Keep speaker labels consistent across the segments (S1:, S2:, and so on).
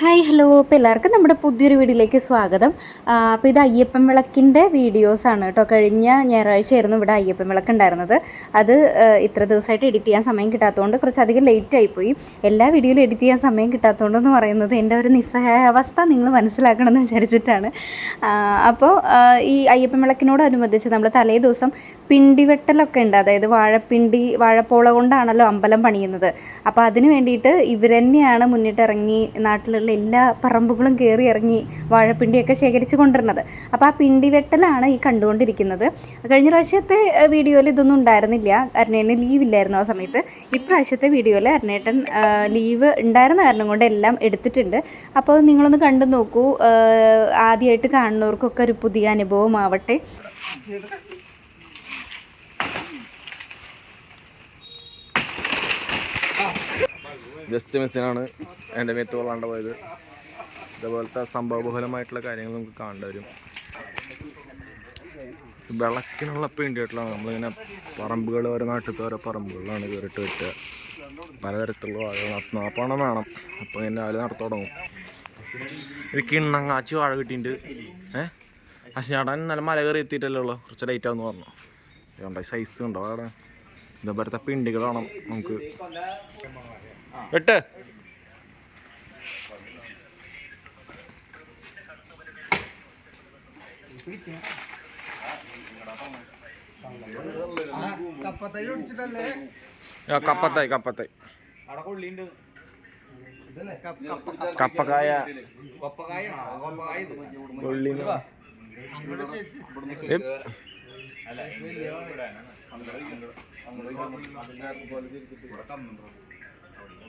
S1: Hi hello അപ്പോൾ എല്ലാവർക്കും നമ്മുടെ പുതിയൊരു വീഡിയോയിലേക്ക് സ്വാഗതം. അപ്പോൾ ഇത് അയ്യപ്പൻ വിളക്കിന്റെ വീഡിയോസാണ് കേട്ടോ. കഴിഞ്ഞ ഞായറാഴ്ചയായിരുന്നു ഇവിടെ അയ്യപ്പൻ വിളക്ക് ഉണ്ടായിരുന്നത്. അത് ഇത്ര ദിവസമായിട്ട് എഡിറ്റ് ചെയ്യാൻ സമയം കിട്ടാത്തതുകൊണ്ട് കുറച്ചധികം ലേറ്റ് ആയിപ്പോയി എല്ലാ വീഡിയോയിലും എഡിറ്റ് ചെയ്യാൻ സമയം കിട്ടാത്തതുകൊണ്ടെന്ന് പറയുന്നത് എന്റെ ഒരു നിസ്സഹായ അവസ്ഥ നിങ്ങൾ മനസ്സിലാക്കണമെന്ന് വിചാരിച്ചിട്ടാണ്. അപ്പോൾ ഈ അയ്യപ്പൻ വിളക്കിനോടനുബന്ധിച്ച് നമ്മൾ തലേ ദിവസം പിണ്ടിവെട്ടലൊക്കെ ഉണ്ട് അതായത് വാഴപ്പിണ്ടി വാഴപ്പോള കൊണ്ടാണല്ലോ അമ്പലം പണിയുന്നത്. അപ്പോൾ അതിന് വേണ്ടിയിട്ട് ഇവർ തന്നെയാണ് മുന്നിട്ടിറങ്ങി നാട്ടിലുള്ള എല്ലാ പറമ്പുകളും കയറി ഇറങ്ങി വാഴപ്പിണ്ടിയൊക്കെ ശേഖരിച്ച് കൊണ്ടുവരുന്നത്. അപ്പോൾ ആ പിണ്ടിവെട്ടലാണ് ഈ കണ്ടുകൊണ്ടിരിക്കുന്നത്. കഴിഞ്ഞ പ്രാവശ്യത്തെ വീഡിയോയിൽ ഇതൊന്നും ഉണ്ടായിരുന്നില്ല. അരുണേന് ലീവ് ഇല്ലായിരുന്നു ആ സമയത്ത്. ഇപ്രാവശ്യത്തെ വീഡിയോയിൽ അരുണേട്ടൻ ലീവ് ഉണ്ടായിരുന്ന കാരണം കൊണ്ട് എല്ലാം എടുത്തിട്ടുണ്ട്. അപ്പോൾ നിങ്ങളൊന്ന് കണ്ടു നോക്കൂ ആദ്യമായിട്ട് കാണുന്നവർക്കൊക്കെ ഒരു പുതിയ അനുഭവമാവട്ടെ.
S2: ജസ്റ്റ് മിസ്സിനാണ് എന്റെ മേത്ത് കൊള്ളാണ്ട് പോയത്. ഇതുപോലത്തെ സംഭവബഹുലമായിട്ടുള്ള കാര്യങ്ങൾ നമുക്ക് കാണേണ്ടി വരും. വിളക്കിനുള്ള വേണ്ടിയിട്ടുള്ളതാണ് നമ്മളിങ്ങനെ പറമ്പുകൾ ഓരോ നാട്ടിലത്തെ ഓരോ പറമ്പുകളിലാണ് കയറിയിട്ട് വെട്ടുക പലതരത്തിലുള്ള വാഴകൾ നടത്തുന്നത് ആ പണം വേണം. അപ്പോൾ ഇങ്ങനെ രാവിലെ നടത്തു തുടങ്ങും. ഒരു കിണ്ണങ്ങാച്ചി വാഴ കിട്ടിയിട്ടുണ്ട്. ഏഹ് ചേട്ടൻ നല്ല മല കയറി എത്തിയിട്ടല്ലേ ഉള്ളൂ. കുറച്ച് ലൈറ്റ് ആവുമെന്ന് പറഞ്ഞു. ഉണ്ടായി സൈസ് ഉണ്ടോ അവിടെ? ഇതുപോലത്തെ പിണ്ടികൾ വേണം നമുക്ക്. വെട്ട് കപ്പത്തായി കപ്പത്തായി. കപ്പക്കായ.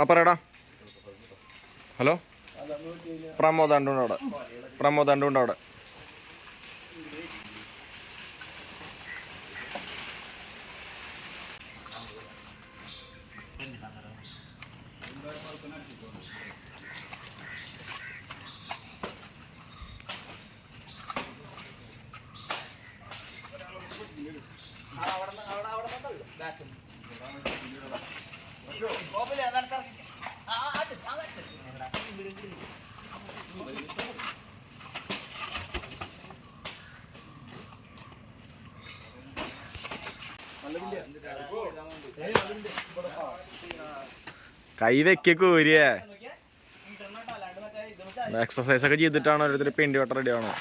S2: ആ പറയടാ. ഹലോ? പ്രമോദ് അണ്ടുണ്ട് അവിടെ. പ്രമോദ് അണ്ടുണ്ട് അവിടെ. കൈ വെക്ക ഊരിയേ എക്സസൈസ് ഒക്കെ ചെയ്തിട്ടാണ് ഓരോരുത്തർ പെയിന്റ് വട്ട റെഡി ആണോ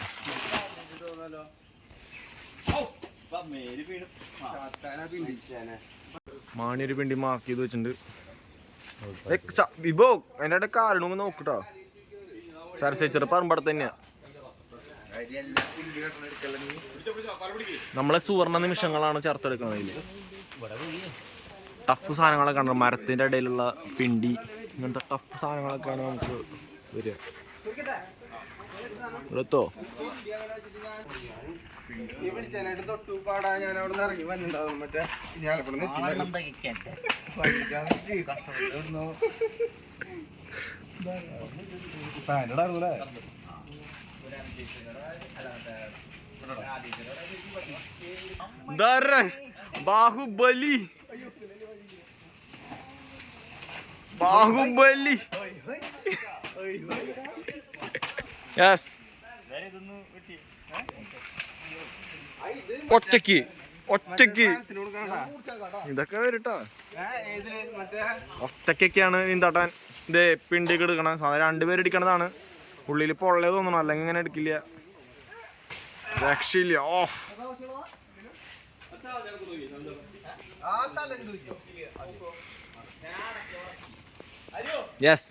S2: മാണി ഒരു പിണ്ടി മാർക്ക് ചെയ്ത് വെച്ചിട്ടുണ്ട്. വിഭോ അതിന്റെ ഇടയിൽ കാരണങ്ങൾ നോക്കട്ടോ. സരസ്വച്ചിയുടെ പറമ്പട തന്നെയാ. നമ്മളെ സുവർണ നിമിഷങ്ങളാണ് ചേർത്തെടുക്കുന്നത് ടഫ് സാധനങ്ങളൊക്കെ ഉണ്ട് മരത്തിന്റെ ഇടയിലുള്ള പിണ്ടി ഇങ്ങനത്തെ ടഫ് സാധനങ്ങളൊക്കെയാണ് നമുക്ക് വരിക. ബാഹുബലി. ബാഹുബലി ഒറ്റയ്ക്ക് ഒറ്റയ്ക്ക്. ഇതൊക്കെ വരട്ടോ.
S3: മറ്റേ
S2: ഒറ്റക്കൊക്കെയാണ് നീന്താട്ടാൻ ഇത് പിണ്ടിക്ക് എടുക്കണം സാധാരണ രണ്ടുപേര് എടുക്കണതാണ്. ഉള്ളിൽ പൊള്ളേ തോന്നണം. അല്ലെങ്കിൽ ഇങ്ങനെ എടുക്കില്ല. രക്ഷയില്ല. ഓ. യെസ്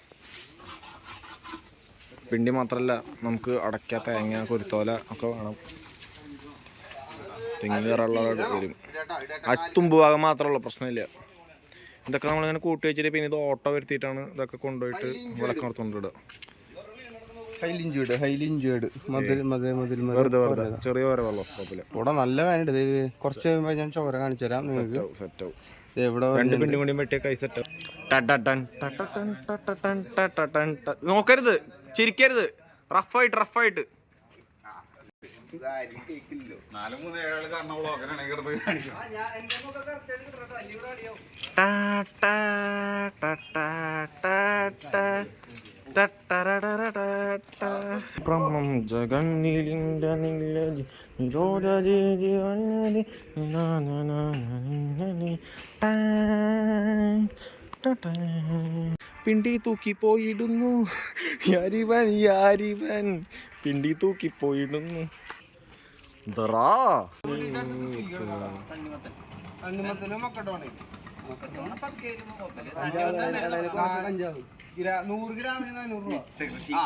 S2: പിണ്ടി മാത്രല്ല നമുക്ക് അടയ്ക്ക തേങ്ങ കുരുത്തോല ഒക്കെ വേണം. തെങ്ങ് കയറാനുള്ള വരും. അത്തുമ്പ് തുമ്പ് ഭാഗം മാത്രമുള്ള പ്രശ്നമില്ല. ഇതൊക്കെ നമ്മളിങ്ങനെ കൂട്ടി വെച്ചിട്ട് പിന്നെ ഇത് ഓട്ടോ വരുത്തിയിട്ടാണ് ഇതൊക്കെ കൊണ്ടുപോയിട്ട് വിളക്ക് നടത്തുകൊണ്ടിടുക ചെറിയ
S3: ഇവിടെ നല്ല വേനുണ്ട് കുറച്ച് കഴിയുമ്പോൾ ഞാൻ ചോര കാണിച്ചു തരാം നിങ്ങൾക്ക്.
S2: സെറ്റ് ആവും. രണ്ട്? പിണ്ടി കൂടി വെട്ടിയ കൈ സെറ്റ് നോക്കരുത് ചിരിക്കരുത്. റഫായിട്ട് റഫായിട്ട് ജഗന്നിലിന്റെ പിണ്ടി തൂക്കി പോയിടുന്നു. യാരിവൻ യാരിവൻ പിണ്ടി തൂക്കി പോയിടുന്നു.
S3: നൂറ് ഗ്രാമിന് നാനൂറ് രൂപ ആ.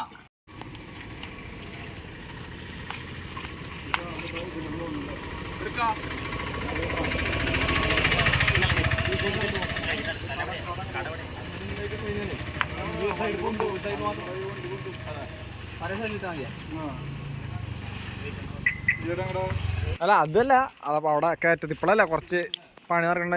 S2: അല്ല അതല്ല. അതപ്പോ അവിടെ കയറ്റത്ത് ഇപ്പോഴല്ല കുറച്ച് പണി നടക്കുന്ന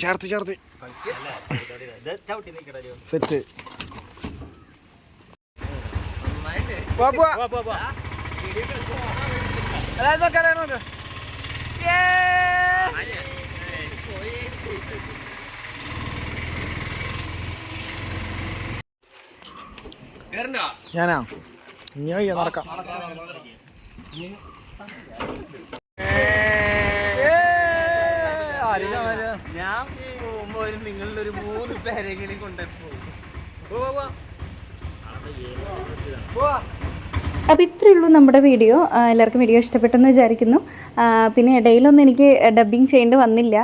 S2: ചേർത്ത് ചേർത്ത്. സെറ്റ്. ഞാനാ? ഇനി നടക്കാം.
S3: ഞാൻ പോകുമ്പോ നിങ്ങളുടെ ഒരു മൂന്ന് പേരെങ്കിലും കൊണ്ടുപോകും
S1: അപ്പോൾ ഇത്രയേ ഉള്ളൂ നമ്മുടെ വീഡിയോ. എല്ലാവർക്കും വീഡിയോ ഇഷ്ടപ്പെട്ടെന്ന് വിചാരിക്കുന്നു. പിന്നെ ഇടയിലൊന്നും എനിക്ക് ഡബ്ബിങ് ചെയ്യേണ്ടി വന്നില്ല.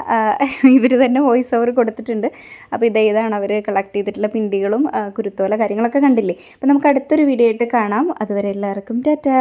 S1: ഇവർ തന്നെ വോയിസ് ഓവർ കൊടുത്തിട്ടുണ്ട്. അപ്പോൾ ഇത് ഇതാണ് അവർ കളക്ട് ചെയ്തിട്ടുള്ള പിണ്ടികളും കുരുത്തോല കാര്യങ്ങളൊക്കെ കണ്ടില്ലേ? അപ്പോൾ നമുക്ക് അടുത്തൊരു വീഡിയോ ആയിട്ട് കാണാം. അതുവരെ എല്ലാവർക്കും ടാറ്റാ.